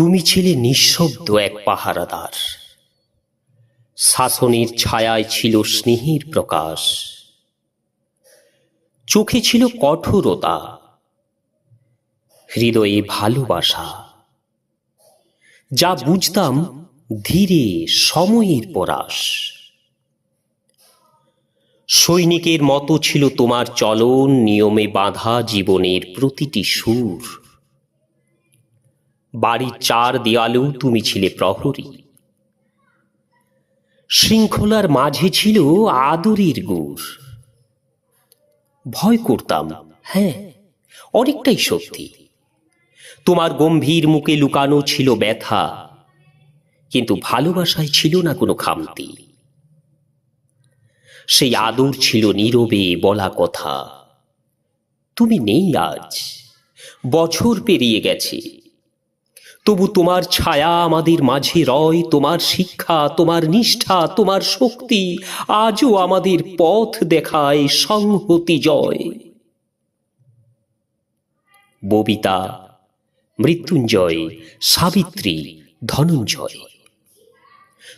তুমি ছিলে নিঃশব্দ এক পাহারাদার। শাসনের ছায়ায় ছিল স্নেহের প্রকাশ। চোখে ছিল কঠোরতা। হৃদয়ে ভালোবাসা। যা বুঝতাম ধীরে সময়ের পরাশ। সৈনিকের মতো ছিল তোমার চলন, নিয়মে বাঁধা জীবনের প্রতিটি সুর। বাড়ির চার দেয়ালেও তুমি ছিলে প্রহরী। শৃঙ্খলার মাঝে ছিল আদরের গুড়। ভয় করতাম হ্যাঁ অনেকটাই সত্যি। তোমার গম্ভীর মুখে লুকানো ছিল ব্যথা, কিন্তু ভালোবাসায় ছিল না কোনো খামতি। সেই আদর ছিল নীরবে বলা কথা, তুমি নেই আজ, বছর পেরিয়ে গেছে। তবু তোমার ছায়া আমাদের মাঝে রয়, তোমার শিক্ষা, তোমার নিষ্ঠা, তোমার শক্তি আজও আমাদের পথ দেখায় সংহতি জয়। ববিতা, মৃত্যুঞ্জয়, সাবিত্রী, ধনঞ্জয়।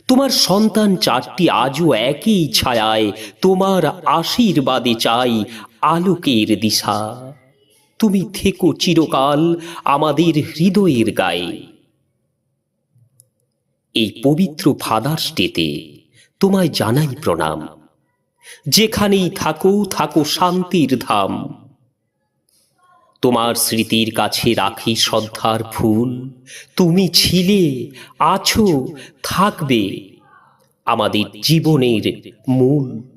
তোমার সন্তান চারটি আজও একই ছায়ায়, তোমার আশীর্বাদে চাই আলোকের দিশা। তুমি থেকো চিরকাল আমাদের হৃদয়ের গায়ে। এই পবিত্র ফাদার্স ডেতে তোমায় জানাই প্রণাম। যেখানেই থাকো থাকো শান্তির ধাম। তোমার স্মৃতির কাছে রাখি শ্রদ্ধার ফুল। তুমি ছিলে, আছো, থাকবে আমাদের জীবনের মূল।